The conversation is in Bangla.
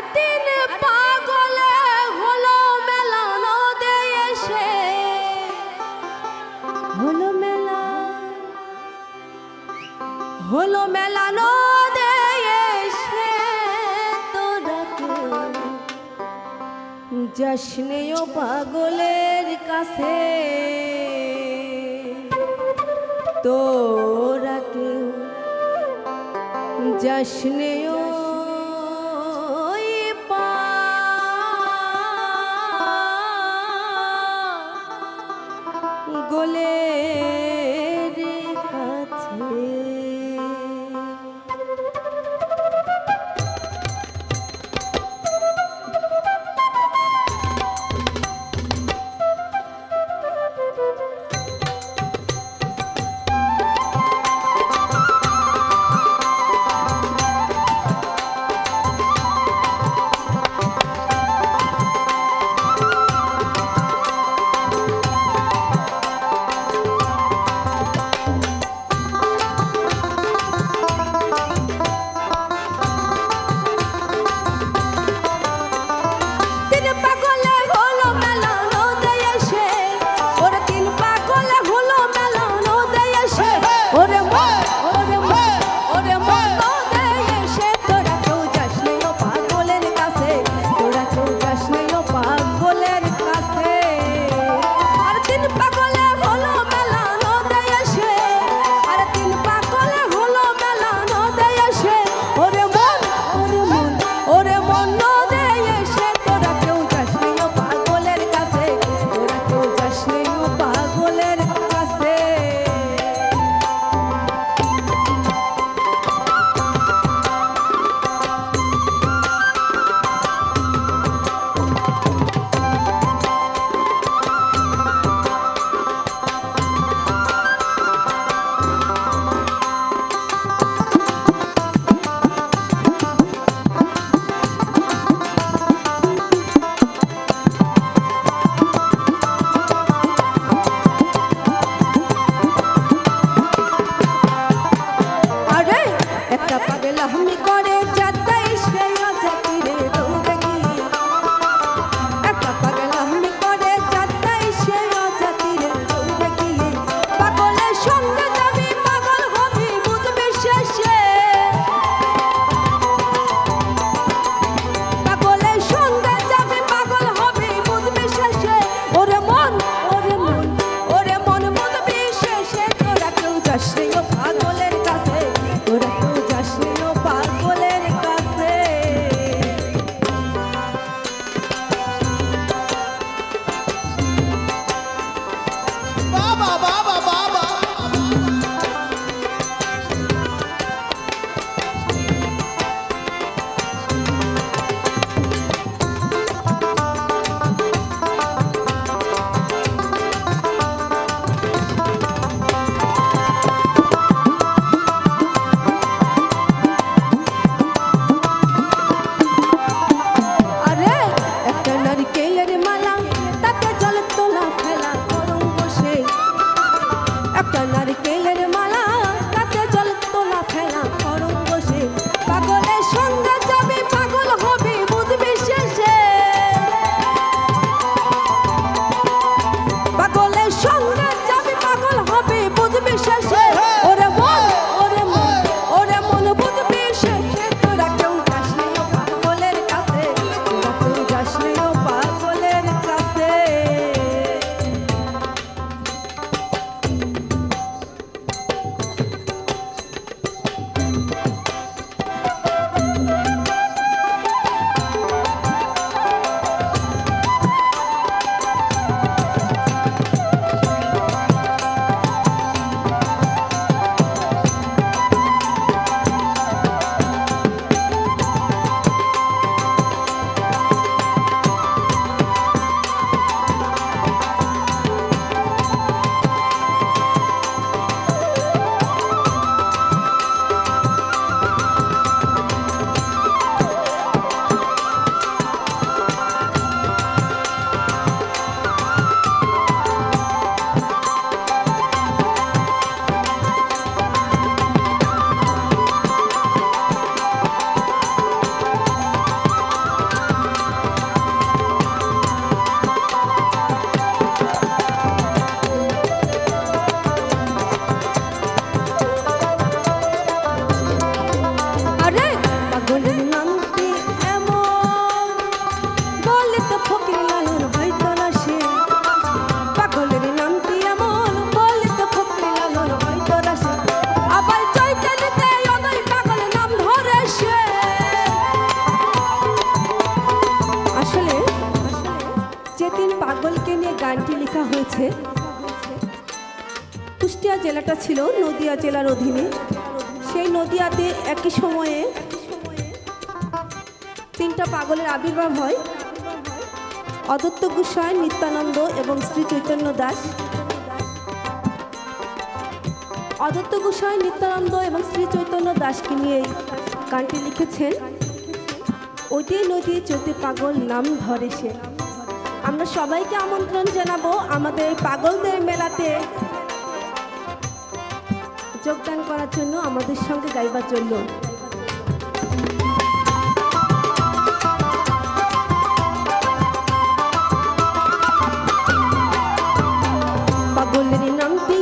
একদিন পাগলে হলো মেলানো এসে। হলো জশ্নেও পাগলের কাছে। তোরা কেউ জশ্নেও প্রতিষ্ঠা হয়েছে। কুষ্টিয়া জেলাটা ছিল নদিয়া জেলার অধীনে। সেই নদিয়াতে একই সময়ে তিনটা পাগলের আবির্ভাব হয়। অদত্ত গুসাই নিত্যানন্দ এবং শ্রী চৈতন্য দাস। অদত্ত গুসাই নিত্যানন্দ এবং শ্রী চৈতন্য দাসকে নিয়ে গানটি লিখেছেন। ওইটি নদী চলতে পাগল নাম ধরে সে। আমরা সবাইকে আমন্ত্রণ জানাব আমাদের পাগলদের মেলাতে। যোগদান করার জন্য আমাদের সঙ্গে গাইবার জন্য। পাগলের নাম নামটি